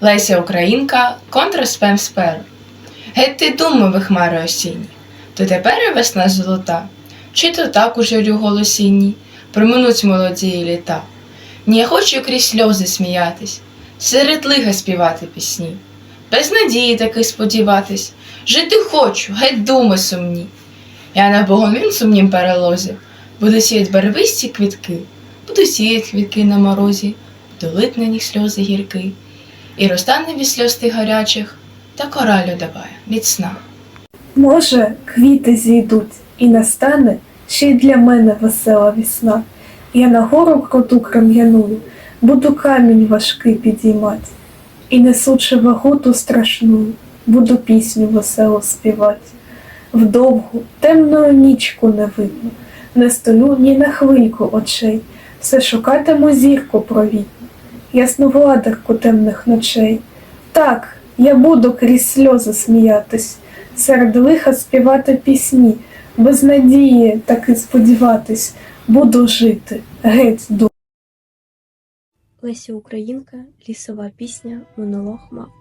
Леся Українка, контраспем сперу. Геть ти думи ви хмари осінні, то тепер і весна золота, чи то так у жарю голосінні, проминуть молоді літа. Ні, я хочу крізь сльози сміятись, серед лиха співати пісні, без надії таки сподіватись, жити хочу, геть думи сумні. Я на богомім сумнім перелозі, буду сіять барвисті квітки, буду сіять квітки на морозі, буду лить на них сльози гірки, і розтане від сльоз тих гарячих, та коралю давай, міцна. Може, квіти зійдуть, і настане ще й для мене весела весна. Я на гору круту крем'яную, буду камінь важкий підіймать, і несучи вагу ту страшную, буду пісню весело співать. Вдовгу, темною нічку не видно, не столю ні на хвильку очей, все шукатиму зірку провідну, ясновладарку темних ночей. Так, я буду крізь сльози сміятись, серед лиха співати пісні, без надії таки сподіватись, буду жити, геть ду. Леся Українка, лісова пісня, монолог мавка.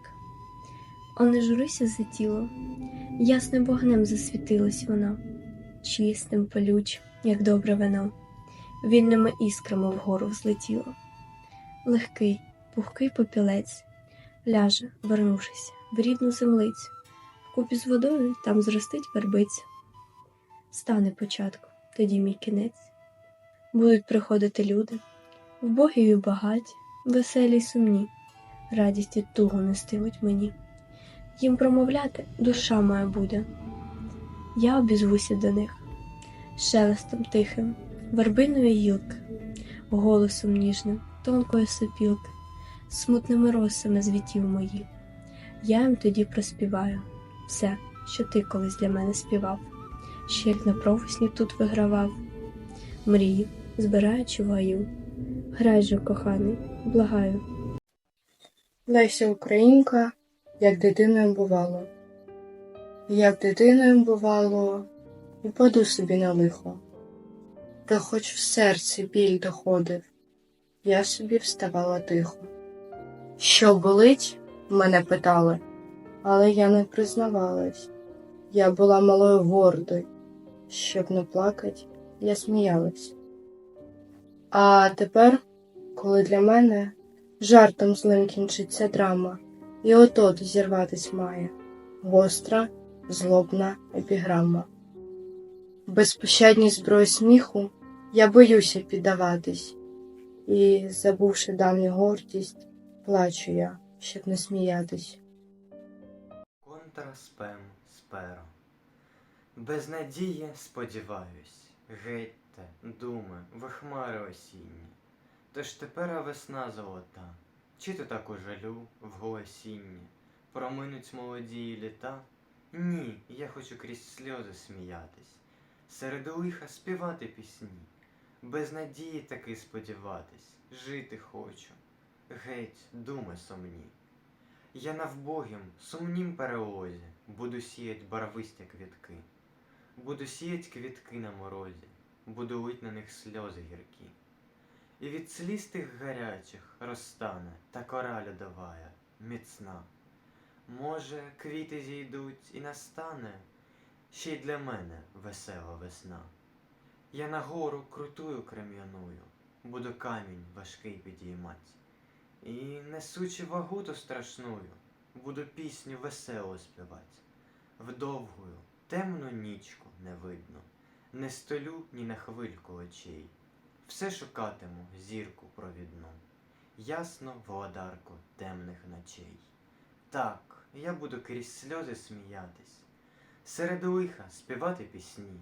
О, не журися за тіло, ясним вогнем засвітилась вона, чистим, палючим, як добре вино, вільними іскрами вгору взлетіло. Легкий, пухкий попілець, ляже, вернувшись, в рідну землицю, вкупі з водою там зростить вербиця. Стане початку, тоді мій кінець. Будуть приходити люди, вбогі й багаті, веселі й сумні, радість і тугу нестимуть мені. Їм промовляти душа моя буде. Я обізвуся до них, шелестом тихим, вербиною гілки, голосом ніжним, тонкої сопілки, смутними росами звітів мої. Я їм тоді проспіваю все, що ти колись для мене співав, ще як на провесні тут вигравав, мрію, збираючи в гаю. Грай же, коханий, благаю. Леся Українка, як дитиною бувало. Як дитиною бувало, упаду собі на лихо. Та хоч в серці біль доходив, я собі вставала тихо. Що болить? мене питали, але я не признавалась. Я була малою гордою, щоб не плакать, я сміялась. А тепер, коли для мене жартом злим кінчиться драма, і отот зірватись має гостра, злобна епіграма. Безпощадній зброї сміху я боюся піддаватись, і, забувши давню гордість, плачу я, щоб не сміятись. Контраспем сперо. Без надії сподіваюсь, гетьте, думи, ви хмари осінні. Тож тепер весна золота, чи то так у жалю в голосінні, проминуть молодії літа? Ні, я хочу крізь сльози сміятись, серед лиха співати пісні, без надії таки сподіватись, жити хочу, геть, думи сумні. Я на вбогім, сумнім перелозі буду сіять барвисті квітки, буду сіять квітки на морозі, буду лить на них сльози гіркі. І від сліз тих гарячих розтане та кора льодовая, міцна. Може, квіти зійдуть і настане ще й для мене весела весна. Я на гору крутую крем'яною, буду камінь важкий підіймать. І, несучи вагу ту страшную, буду пісню весело співать. Вдовгую, темну нічку не видно, не столю ні на хвильку очей. Все шукатиму зірку провідну, ясно владарку темних ночей. Так, я буду крізь сльози сміятись, серед лиха співати пісні,